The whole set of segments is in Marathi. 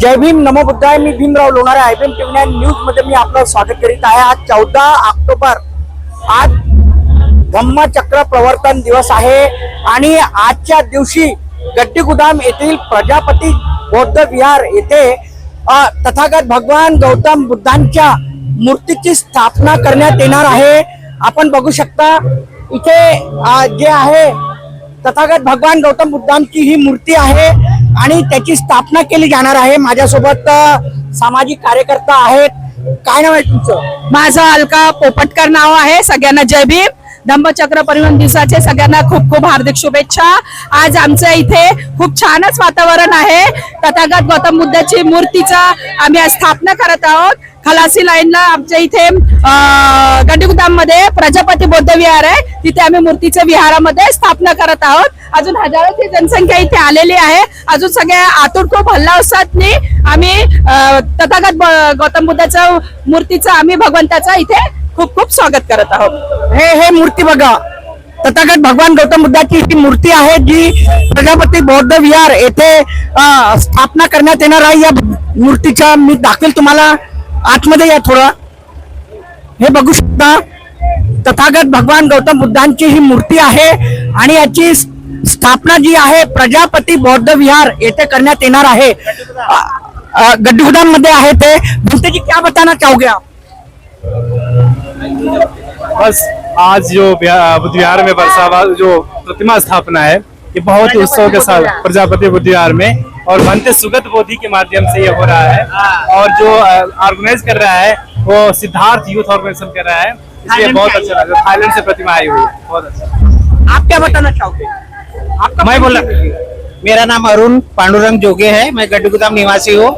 जय भीम नमो बुद्धाय. मी Bhimrao Lonare I B M TV न्यूजमध्ये मी आपलं स्वागत करीत आहे. आज चौदा ऑक्टोबर आज धम्मचक्र प्रवर्तन दिवस आहे. आणि आजच्या दिवशी गड्डी गुदाम येथील प्रजापती बौद्ध विहार येथे तथागत भगवान गौतम बुद्धांच्या मूर्तीची स्थापना करण्यात येणार आहे. आपण बघू शकता इथे जे आहे तथागत भगवान गौतम बुद्धांची ही मूर्ती आहे. आणि त्याची स्थापना केली जाणार आहे. माझ्यासोबत सामाजिक कार्यकर्ता आहेत. काय नाव आहे तुमचं? माझं अलका पोपटकर नाव आहे. सगळ्यांना जय भीम. धम्मचक्र परिवहन दिवसाचे सगळ्यांना खूप खूप हार्दिक शुभेच्छा. आज आमच्या इथे खूप छानच वातावरण आहे. तथागत गौतम बुद्धाची मूर्तीचा आम्ही आज स्थापना करत आहोत. खलासी लाईनला आमच्या इथे गंडीगुदाममध्ये प्रजापती बौद्ध विहार आहे. तिथे आम्ही मूर्तीच्या विहारामध्ये स्थापना करत आहोत. अजून हजारोची जनसंख्या इथे आलेली आहे. अजून सगळ्या आतुर खूप हल्लावसातनी आम्ही तथागत गौतम बुद्धाचं मूर्तीचं आम्ही भगवंताचं इथे खूप खूप स्वागत करत आहोत. हे हे मूर्ती बघा. तथागत भगवान गौतम बुद्धाची ही मूर्ती आहे जी प्रजापती बौद्ध विहार येथे स्थापना करण्यात येणार आहे. या मूर्तीच्या मी दाखवेल तुम्हाला. आतमध्ये या थोडा. हे बघू शकता तथागत भगवान गौतम बुद्धांची ही मूर्ती आहे आणि याची स्थापना जी आहे प्रजापती बौद्ध विहार येथे करण्यात येणार आहे. गड्डीगुदाममध्ये आहे ते. भूते जी क्या बताना चाहोगे आप? बस आज जो बुद्ध विहार में बरसावा जो प्रतिमा स्थापना है ये बहुत ही उत्सव के साथ प्रजापति बुद्ध विहार में और बनते सुगत बोधि के माध्यम से ये हो रहा है। और जो ऑर्गेनाइज कर रहा है वो सिद्धार्थ यूथ ऑर्गेनाइजेशन कर रहा है। इसलिए बहुत अच्छा लगा। थाईलैंड से प्रतिमा आई हुई बहुत अच्छा। आप क्या बताना चाहोगे? आपका मैं बोला मेरा नाम अरुण पांडुरंग जोगे है। मैं गड्डीगुदाम निवासी हूँ।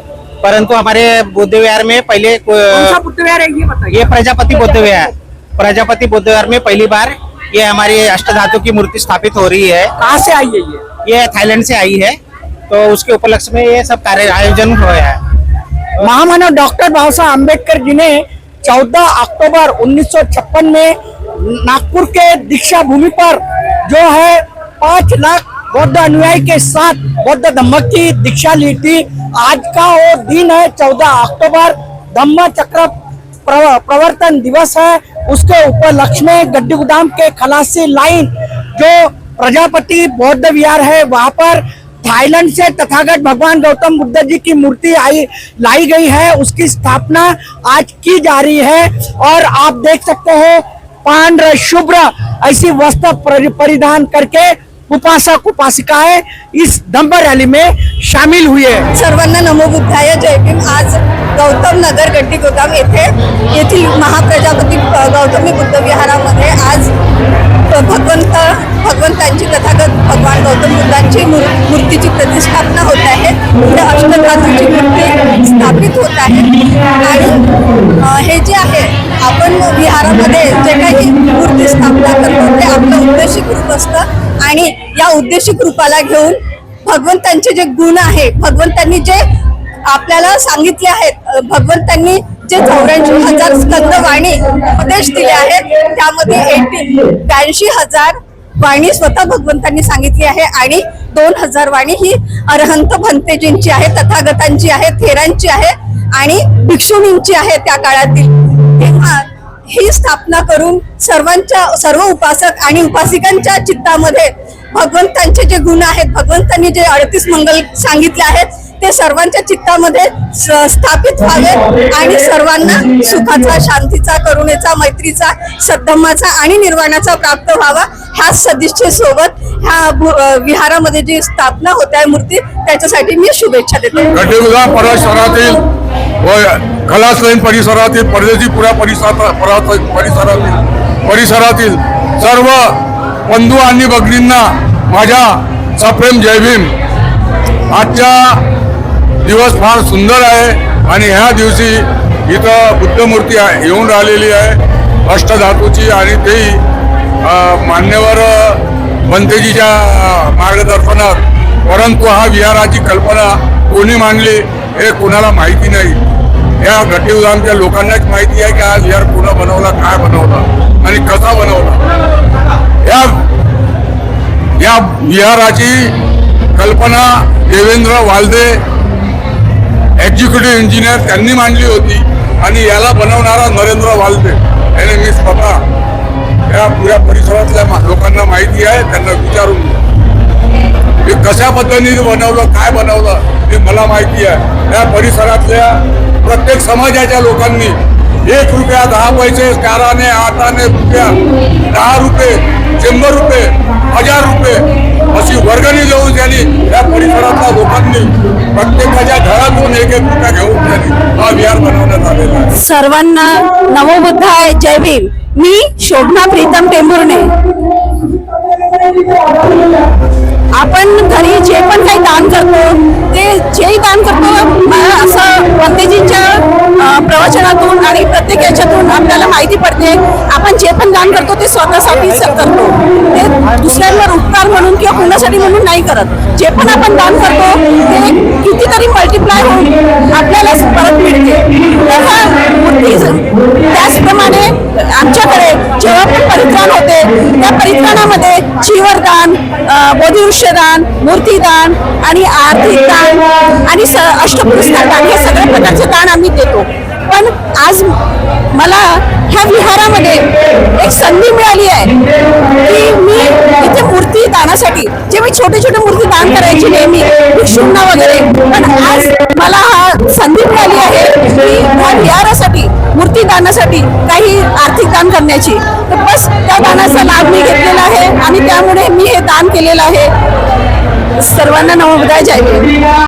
परंतु हमारे बुद्ध विहार में पहले बुद्ध विहार है? ये बताइए। ये प्रजापति बुद्ध विहार। प्रजापति बुद्ध विहार में पहली बार ये हमारी अष्टधातु की मूर्ति स्थापित हो रही है। कहाँ से आई है ये? ये थाईलैंड से आई है। तो उसके उपलक्ष्य में ये सब कार्य आयोजन हुआ है। महामानव डॉक्टर बाबा साहब अंबेडकर जी ने 14 अक्टूबर 1956 में नागपुर के दीक्षा भूमि पर जो है पाँच लाख बौद्ध अनुयायी के साथ बौद्ध धम्म की दीक्षा ली थी। आज का वो दिन है 14 अक्टूबर, धम्म चक्र प्रवर्तन दिवस है। उसके उपलक्ष्य में गड्डी गोदाम के खलासी लाइन जो प्रजापति बौद्ध विहार है, वहाँ पर थाईलैंड से तथागत भगवान गौतम बुद्ध जी की मूर्ति आई, लाई गई है, उसकी स्थापना आज की जा रही है। और आप देख सकते हैं, पांड्र शुभ्र, ऐसी वस्त्र परिधान करके उपासक, उपासिकाएँ इस दंभ रैली में शामिल हुए सर्वांना नमो बुद्धाय, जय भीम। आज गौतम नगर गड्डी गोदाम येथील महाप्रजापती गौतमी बुद्ध विहारामध्ये आज भगवंत, भगवंतांची तथागत भगवान गौतम बुद्धांची मूर्तीची प्रतिष्ठापना होत आहे. तिथे अष्टधातूची मूर्ती स्थापित होत आहे. आणि हे जे आहे आपण विहारामध्ये जे काही मूर्ती स्थापना करतो ते आपलं उद्देशिक रूप असतं. आणि या उद्देशिक रूपाला घेऊन भगवंतांचे जे गुण आहे भगवंतांनी जे आपल्याला सांगितले आहेत भगवंतांनी जे चौऱ्याऐंशी हजार स्कंद वाणी उपदेश दिले आहेत त्यामध्ये एटी ब्याऐंशी हजार वाणी स्वतः भगवंतांनी सांगितली आहे आणि दोन हजार वाणी ही अरहंत भंतेजींची आहे तथागतांची आहे थेरांची आहे आणि भिक्षुणींची आहे त्या काळातील. तेव्हा ही स्थापना करून सर्वांच्या सर्व उपासक आणि उपासिकांच्या चित्तामध्ये भगवंतांचे जे गुण आहेत भगवंतांनी जे अडतीस मंगल सांगितले आहेत ते सर्वांच्या चित्तामध्ये स्थापित व्हावे आणि सर्वांना सुखाचा शांतीचा करुणेचा मैत्रीचा सद्धम्माचा आणि निर्वाणाचा प्राप्त व्हावा ह्या सदिच्छेसोबत ह्या विहारामध्ये जी स्थापना होत आहे मूर्ती त्याच्यासाठी मी शुभेच्छा देते. गड्डेगुदा परिसरातील व खलास लाईन परिसरातील परदेशीपुरा परिसरात परिसरातील परिसरातील सर्व बंधू आणि भगिनींना माझ्या सप्रेम जय भीम. आजचा दिवस फार सुंदर आहे आणि ह्या दिवशी इथं बुद्धमूर्ती येऊन राहिलेली आहे अष्टधातूची आणि तेही मान्यवर पंतजीच्या मार्गदर्शनात. परंतु हा विहाराची कल्पना कोणी मांडली हे कोणाला माहिती नाही. या घटीउदामच्या लोकांनाच माहिती आहे की हा विहार पुन्हा बनवला काय बनवला आणि कसा बनवला. या या विहाराची कल्पना देवेंद्र वालदे एक्झिक्युटिव्ह इंजिनियर त्यांनी मांडली होती आणि याला बनवणारा नरेंद्र वालदे याने मी स्वतः या पुऱ्या परिसरातल्या मा- लोकांना माहिती आहे त्यांना विचारून मी हे कशा पद्धतीने बनवलं काय बनवलं हे मला माहिती आहे. या परिसरातल्या प्रत्येक समाजाच्या लोकांनी एक रुपया दहा पैसे चाराने आठाने रुपया दहा रुपये शंभर रुपये हजार रुपये अशी वर्गणी देऊन त्यांनी या परिसरातल्या लोकांनी प्रत्येकाच्या घरातून एक एक रुपया घेऊन त्यांनी हा विहार बनवण्यात आलेला आहे. सर्वांना नवोबुद्धाय जय भीम. मी शोभना प्रीतम टेंभुर्णे. आपण घरी जे पण काही दान करतो ते जे दान करतो असं वंदेजींच्या प्रवचनातून आणि प्रत्येक याच्यातून आपल्याला माहिती पडते. आपण जे पण दान करतो ते स्वतःसाठी करतो. ते दुसऱ्यांवर उपकार म्हणून किंवा कुणासाठी म्हणून नाही करत. जे पण आपण दान करतो ते कितीतरी मल्टिप्लाय होऊन आपल्याला परत मिळते. त्याचप्रमाणे आमच्याकडे जेव्हा पण परित्राण होते त्या परित्राणामध्ये चिवरदान बोधिवृष्यदान मूर्तीदान आणि आर्थिक दान आणि स अष्टपुरस्कार दान हे सगळ्या प्रकारचे दान आम्ही देतो. पण आज मला ह्या विहारामध्ये एक संधी मिळाली आहे की मी इथे मूर्ती दानासाठी जे मी छोटे छोटे मूर्ती दान करायची नेहमी भिक्षूंना वगैरे पण आज मला हा संधी मिळाली आहे की ह्या विहारासाठी मूर्ती दानासाठी काही आर्थिक दान करण्याची. तर बस त्या दानाचा लाभ मी घेतलेला आहे आणि त्यामुळे मी हे दान केलेलं आहे. सर्वांना नमोबुद्धाय जय